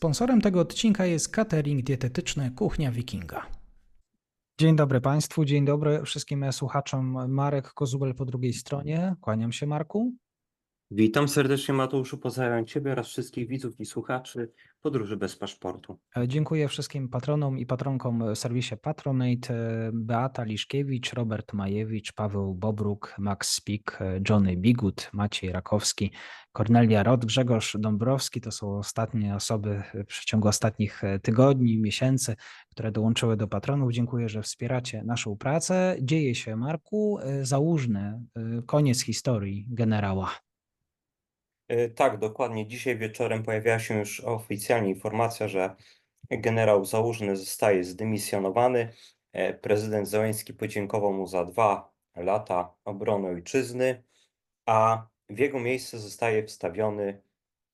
Sponsorem tego odcinka jest catering dietetyczny Kuchnia Wikinga. Dzień dobry Państwu, dzień dobry wszystkim słuchaczom. Marek Kozubel po drugiej stronie. Kłaniam się Marku. Witam serdecznie Mateuszu, pozdrawiam Ciebie oraz wszystkich widzów i słuchaczy Podróży bez paszportu. E, Dziękuję wszystkim patronom i patronkom w serwisie Patronate. e, Beata Liszkiewicz, Robert Majewicz, Paweł Bobruk, Max Spik, e, Johnny Bigut, Maciej Rakowski, Kornelia Rot, Grzegorz Dąbrowski. To są ostatnie osoby w przeciągu ostatnich e, tygodni, miesięcy, które dołączyły do patronów. Dziękuję, że wspieracie naszą pracę. Dzieje się, Marku, e, załóżny e, koniec historii generała. E, Tak, dokładnie. Dzisiaj wieczorem pojawiła się już oficjalnie informacja, że generał Załużny zostaje zdymisjonowany. E, Prezydent Zełenski podziękował mu za dwa lata obrony ojczyzny, a w jego miejsce zostaje wstawiony,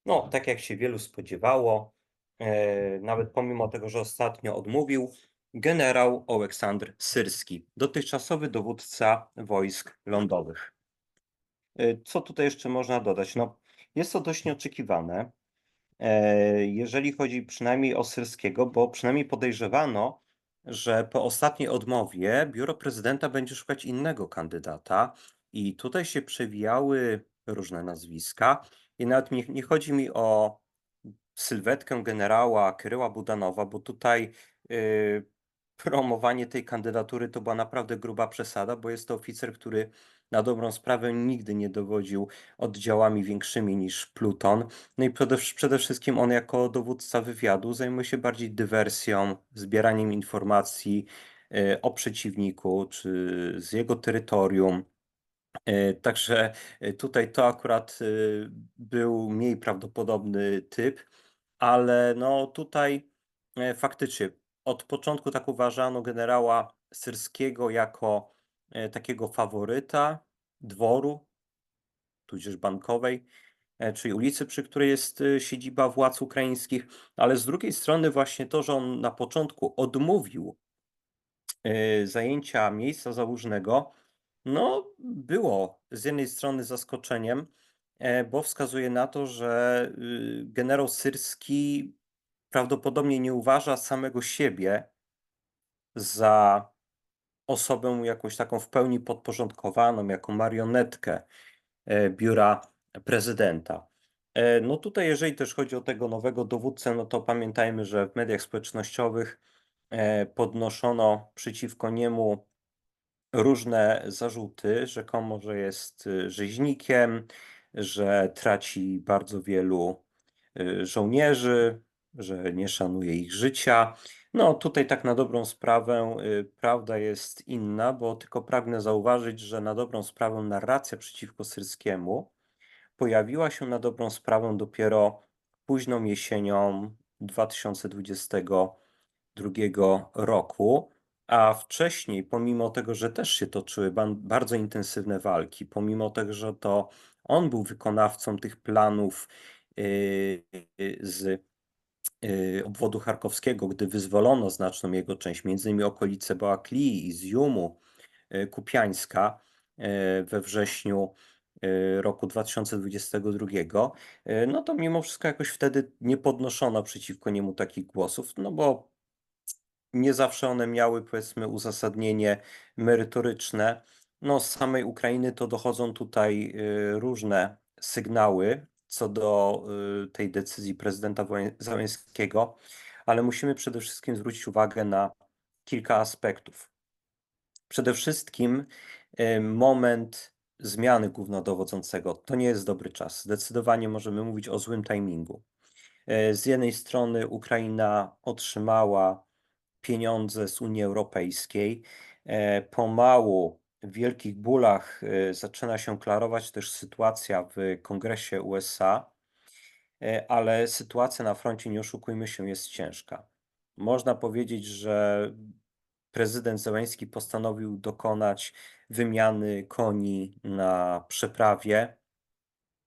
no tak jak się wielu spodziewało, e, nawet pomimo tego, że ostatnio odmówił, generał Oleksandr Syrski, dotychczasowy dowódca wojsk lądowych. E, Co tutaj jeszcze można dodać? No, jest to dość nieoczekiwane, e, jeżeli chodzi przynajmniej o Syrskiego, bo przynajmniej podejrzewano, że po ostatniej odmowie biuro prezydenta będzie szukać innego kandydata i tutaj się przewijały różne nazwiska i nawet nie, nie chodzi mi o sylwetkę generała Kryła Budanowa, bo tutaj y, promowanie tej kandydatury to była naprawdę gruba przesada, bo jest to oficer, który na dobrą sprawę nigdy nie dowodził oddziałami większymi niż Pluton. No i przede, przede wszystkim on jako dowódca wywiadu zajmuje się bardziej dywersją, zbieraniem informacji y, o przeciwniku czy z jego terytorium. Y, Także y, tutaj to akurat był mniej prawdopodobny typ, ale no tutaj e, faktycznie od początku tak uważano generała Syrskiego jako e, takiego faworyta dworu, tudzież bankowej, e, czyli ulicy, przy której jest e, siedziba władz ukraińskich, ale z drugiej strony właśnie to, że on na początku odmówił zajęcia miejsca założnego, no było z jednej strony zaskoczeniem, bo wskazuje na to, że y, generał Syrski prawdopodobnie nie uważa samego siebie za osobę jakąś taką w pełni podporządkowaną, jako marionetkę e, biura prezydenta. E, No tutaj, jeżeli też chodzi o tego nowego dowódcę, no to pamiętajmy, że w mediach społecznościowych e, podnoszono przeciwko niemu różne zarzuty, rzekomo, że jest rzeźnikiem, że traci bardzo wielu żołnierzy, że nie szanuje ich życia. No tutaj tak na dobrą sprawę y, prawda jest inna, bo tylko pragnę zauważyć, że na dobrą sprawę narracja przeciwko Syrskiemu pojawiła się na dobrą sprawę dopiero późną jesienią 2022 roku. A wcześniej, pomimo tego, że też się toczyły bardzo intensywne walki, pomimo tego, że to on był wykonawcą tych planów yy, yy, z obwodu charkowskiego, gdy wyzwolono znaczną jego część, między innymi okolice Boaklii, Izjumu, yy, Kupiańska yy, we wrześniu roku 2022, yy, no to mimo wszystko jakoś wtedy nie podnoszono przeciwko niemu takich głosów, no bo nie zawsze one miały, powiedzmy, uzasadnienie merytoryczne. No, z samej Ukrainy to dochodzą tutaj y, różne sygnały co do y, tej decyzji prezydenta Zełenskiego, ale musimy przede wszystkim zwrócić uwagę na kilka aspektów. Przede wszystkim y, moment zmiany głównodowodzącego to nie jest dobry czas. Zdecydowanie możemy mówić o złym timingu. Y, Z jednej strony Ukraina otrzymała pieniądze z Unii Europejskiej. Pomału wielkich bólach e, zaczyna się klarować też sytuacja w Kongresie USA, e, ale sytuacja na froncie, nie oszukujmy się, jest ciężka. Można powiedzieć, że prezydent Zełenski postanowił dokonać wymiany koni na przeprawie.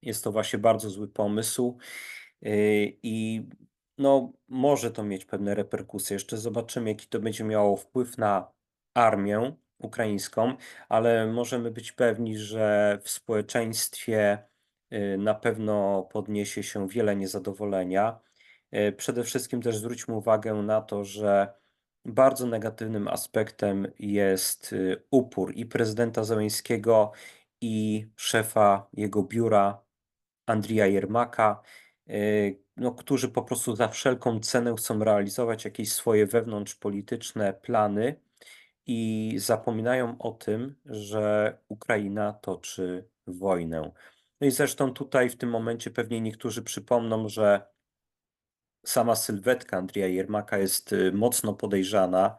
Jest to właśnie bardzo zły pomysł. Yy, I no, może to mieć pewne reperkusje. Jeszcze zobaczymy, jaki to będzie miało wpływ na armię ukraińską, ale możemy być pewni, że w społeczeństwie yy, na pewno podniesie się wiele niezadowolenia. E, Przede wszystkim też zwróćmy uwagę na to, że bardzo negatywnym aspektem jest y, upór i prezydenta Zełenskiego, i szefa jego biura Andrija Jermaka, y, no, którzy po prostu za wszelką cenę chcą realizować jakieś swoje wewnątrzpolityczne plany i zapominają o tym, że Ukraina toczy wojnę. No i zresztą tutaj w tym momencie pewnie niektórzy przypomną, że sama sylwetka Andrija Jermaka jest y, mocno podejrzana.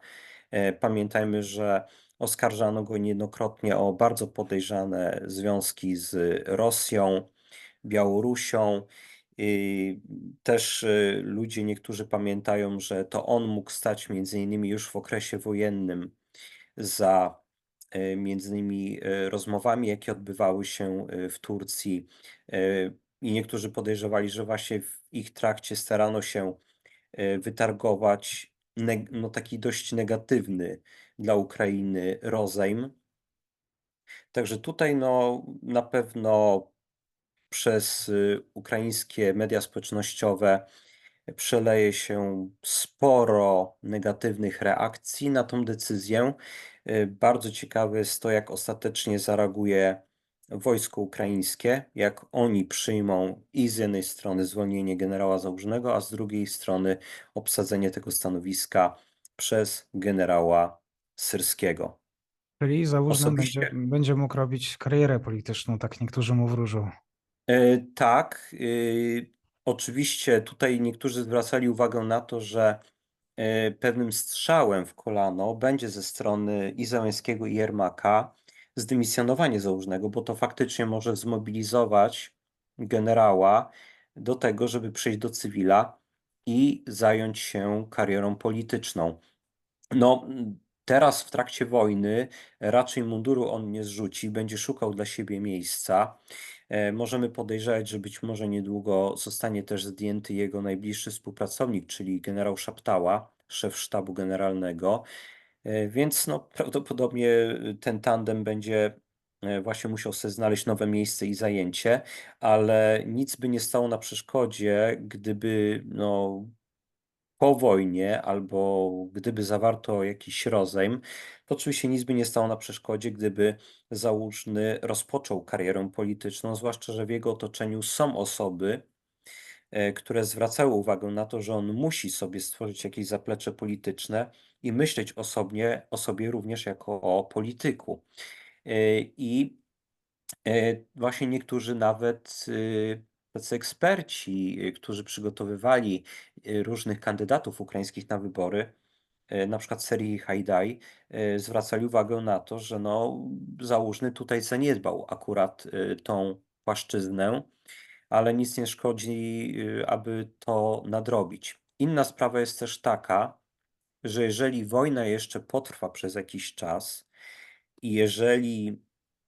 E, Pamiętajmy, że oskarżano go niejednokrotnie o bardzo podejrzane związki z Rosją, Białorusią. Też y, ludzie niektórzy pamiętają, że to on mógł stać między innymi już w okresie wojennym za e, między innymi e, rozmowami, jakie odbywały się e, w Turcji. I niektórzy podejrzewali, że właśnie w ich trakcie starano się wytargować no, taki dość negatywny dla Ukrainy rozejm. Także tutaj no, na pewno przez ukraińskie media społecznościowe przeleje się sporo negatywnych reakcji na tą decyzję. Y, Bardzo ciekawe jest to, jak ostatecznie zareaguje wojsko ukraińskie, jak oni przyjmą i z jednej strony zwolnienie generała Załużnego, a z drugiej strony obsadzenie tego stanowiska przez generała Syrskiego. Czyli Załużny będzie, Osobiście będzie mógł robić karierę polityczną, tak niektórzy mu wróżą. E, Tak, y, oczywiście tutaj niektórzy zwracali uwagę na to, że e, pewnym strzałem w kolano będzie ze strony i Załęskiego i Jermaka zdymisjonowanie Załużnego, bo to faktycznie może zmobilizować generała do tego, żeby przejść do cywila i zająć się karierą polityczną. No, teraz w trakcie wojny raczej munduru on nie zrzuci, będzie szukał dla siebie miejsca. E, Możemy podejrzewać, że być może niedługo zostanie też zdjęty jego najbliższy współpracownik, czyli generał Szaptała, szef sztabu generalnego. E, Więc no, prawdopodobnie y, ten tandem będzie e, właśnie musiał sobie znaleźć nowe miejsce i zajęcie, ale nic by nie stało na przeszkodzie, gdyby no, po wojnie albo gdyby zawarto jakiś rozejm, to oczywiście nic by nie stało na przeszkodzie, gdyby Załużny rozpoczął karierę polityczną, zwłaszcza, że w jego otoczeniu są osoby, e, które zwracały uwagę na to, że on musi sobie stworzyć jakieś zaplecze polityczne i myśleć o sobie, o sobie również jako o polityku. E, I E, Właśnie niektórzy nawet y, tacy eksperci, y, którzy przygotowywali y, różnych kandydatów ukraińskich na wybory, e, na przykład serii Hajdai, e, zwracali uwagę na to, że no, Załużny tutaj zaniedbał akurat y, tą płaszczyznę, ale nic nie szkodzi, y, aby to nadrobić. Inna sprawa jest też taka, że jeżeli wojna jeszcze potrwa przez jakiś czas i jeżeli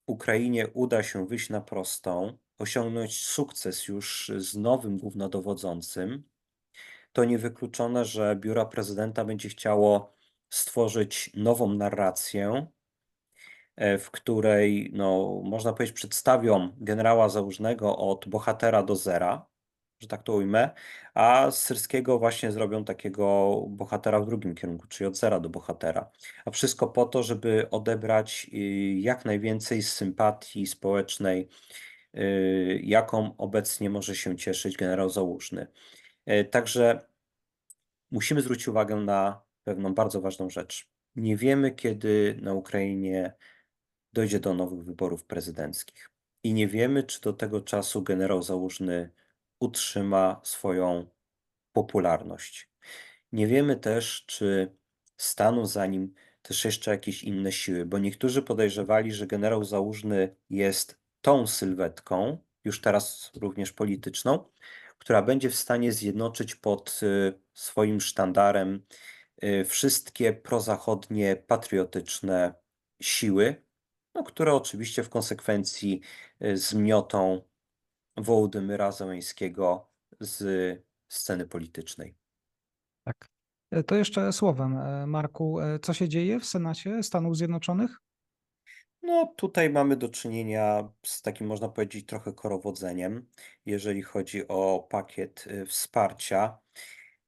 Ukrainie uda się wyjść na prostą, osiągnąć sukces już z nowym głównodowodzącym, to niewykluczone, że biuro prezydenta będzie chciało stworzyć nową narrację, e, w której, no, można powiedzieć, przedstawią generała Załużnego od bohatera do zera, że tak to ujmę, a z Syrskiego właśnie zrobią takiego bohatera w drugim kierunku, czyli od zera do bohatera. A wszystko po to, żeby odebrać y, jak najwięcej sympatii społecznej, jaką obecnie może się cieszyć generał Załużny. E, Także musimy zwrócić uwagę na pewną bardzo ważną rzecz. Nie wiemy, kiedy na Ukrainie dojdzie do nowych wyborów prezydenckich. I nie wiemy, czy do tego czasu generał Załużny utrzyma swoją popularność. Nie wiemy też, czy staną za nim też jeszcze jakieś inne siły, bo niektórzy podejrzewali, że generał Załużny jest tą sylwetką, już teraz również polityczną, która będzie w stanie zjednoczyć pod y, swoim sztandarem y, wszystkie prozachodnie, patriotyczne siły, no, które oczywiście w konsekwencji y, zmiotą Wołodymyra Zełenskiego z sceny politycznej. Tak. E, To jeszcze słowem, e, Marku, e, co się dzieje w Senacie Stanów Zjednoczonych? No, tutaj mamy do czynienia z takim, można powiedzieć, trochę korowodzeniem, jeżeli chodzi o pakiet y, wsparcia.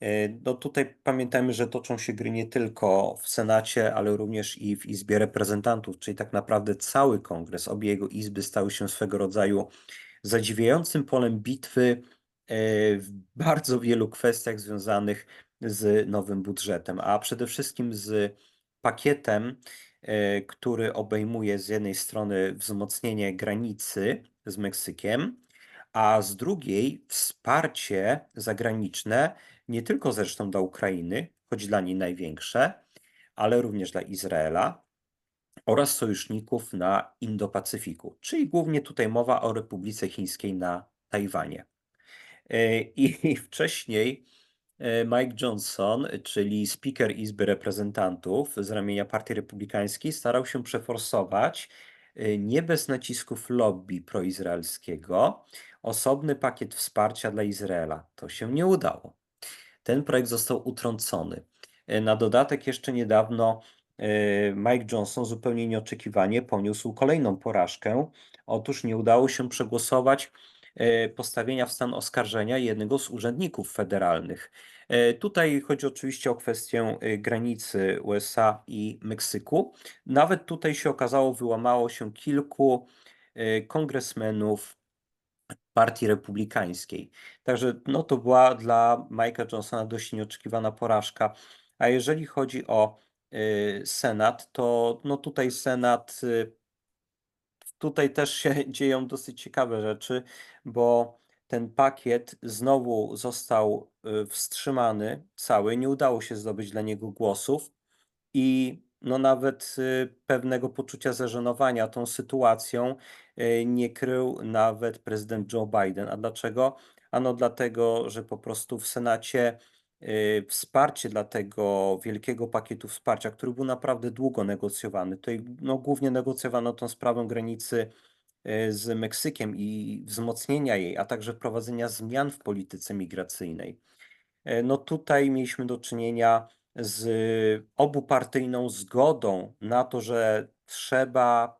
Y, No tutaj pamiętajmy, że toczą się gry nie tylko w Senacie, ale również i w Izbie Reprezentantów, czyli tak naprawdę cały kongres, obie jego izby stały się swego rodzaju zadziwiającym polem bitwy e, w bardzo wielu kwestiach związanych z nowym budżetem, a przede wszystkim z pakietem, który obejmuje z jednej strony wzmocnienie granicy z Meksykiem, a z drugiej wsparcie zagraniczne, nie tylko zresztą dla Ukrainy, choć dla niej największe, ale również dla Izraela oraz sojuszników na Indo-Pacyfiku, czyli głównie tutaj mowa o Republice Chińskiej na Tajwanie. E, I wcześniej e, Mike Johnson, czyli speaker Izby Reprezentantów z ramienia Partii Republikańskiej, starał się przeforsować e, nie bez nacisków lobby proizraelskiego osobny pakiet wsparcia dla Izraela. To się nie udało. Ten projekt został utrącony. E, Na dodatek jeszcze niedawno e, Mike Johnson zupełnie nieoczekiwanie poniósł kolejną porażkę. Otóż nie udało się przegłosować e, postawienia w stan oskarżenia jednego z urzędników federalnych. E, Tutaj chodzi oczywiście o kwestię e, granicy USA i Meksyku. Nawet tutaj się okazało, wyłamało się kilku e, kongresmenów Partii Republikańskiej. Także no, to była dla Mike'a Johnsona dość nieoczekiwana porażka. A jeżeli chodzi o Senat, to no, tutaj Senat, tutaj też się dzieją dosyć ciekawe rzeczy, bo ten pakiet znowu został y, wstrzymany cały, nie udało się zdobyć dla niego głosów i no nawet y, pewnego poczucia zażenowania tą sytuacją y, nie krył nawet prezydent Joe Biden. A dlaczego? Ano dlatego, że po prostu w Senacie wsparcie dla tego wielkiego pakietu wsparcia, który był naprawdę długo negocjowany, tutaj no, głównie negocjowano tą sprawę granicy y, z Meksykiem i wzmocnienia jej, a także wprowadzenia zmian w polityce migracyjnej. E, No tutaj mieliśmy do czynienia z obupartyjną zgodą na to, że trzeba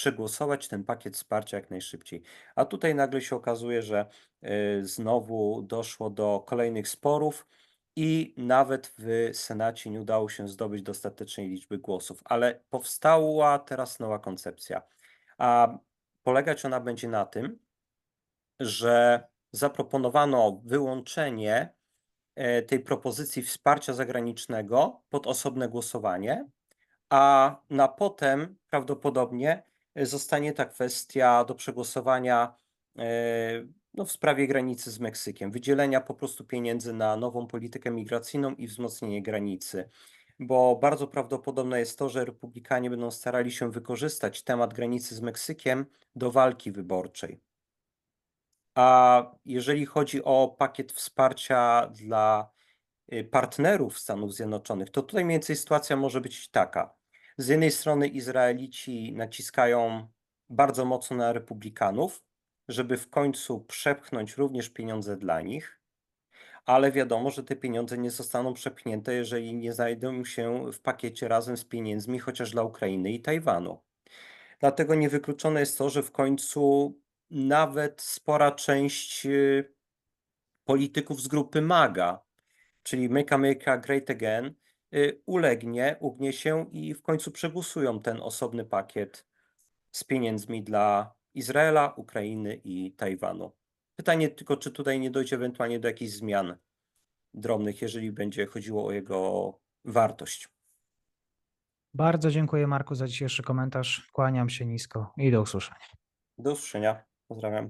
przegłosować ten pakiet wsparcia jak najszybciej. A tutaj nagle się okazuje, że y, znowu doszło do kolejnych sporów i nawet w Senacie nie udało się zdobyć dostatecznej liczby głosów. Ale powstała teraz nowa koncepcja. A polegać ona będzie na tym, że zaproponowano wyłączenie e, tej propozycji wsparcia zagranicznego pod osobne głosowanie, a na potem prawdopodobnie zostanie ta kwestia do przegłosowania e, no, w sprawie granicy z Meksykiem, wydzielenia po prostu pieniędzy na nową politykę migracyjną i wzmocnienie granicy. Bo bardzo prawdopodobne jest to, że republikanie będą starali się wykorzystać temat granicy z Meksykiem do walki wyborczej. A jeżeli chodzi o pakiet wsparcia dla y, partnerów Stanów Zjednoczonych, to tutaj mniej więcej sytuacja może być taka. Z jednej strony Izraelici naciskają bardzo mocno na republikanów, żeby w końcu przepchnąć również pieniądze dla nich, ale wiadomo, że te pieniądze nie zostaną przepchnięte, jeżeli nie znajdą się w pakiecie razem z pieniędzmi chociaż dla Ukrainy i Tajwanu. Dlatego niewykluczone jest to, że w końcu nawet spora część y, polityków z grupy MAGA, czyli Make America Great Again, ulegnie, ugnie się i w końcu przegłosują ten osobny pakiet z pieniędzmi dla Izraela, Ukrainy i Tajwanu. Pytanie tylko, czy tutaj nie dojdzie ewentualnie do jakichś zmian drobnych, jeżeli będzie chodziło o jego wartość. Bardzo dziękuję Marku za dzisiejszy komentarz. Kłaniam się nisko i do usłyszenia. Do usłyszenia. Pozdrawiam.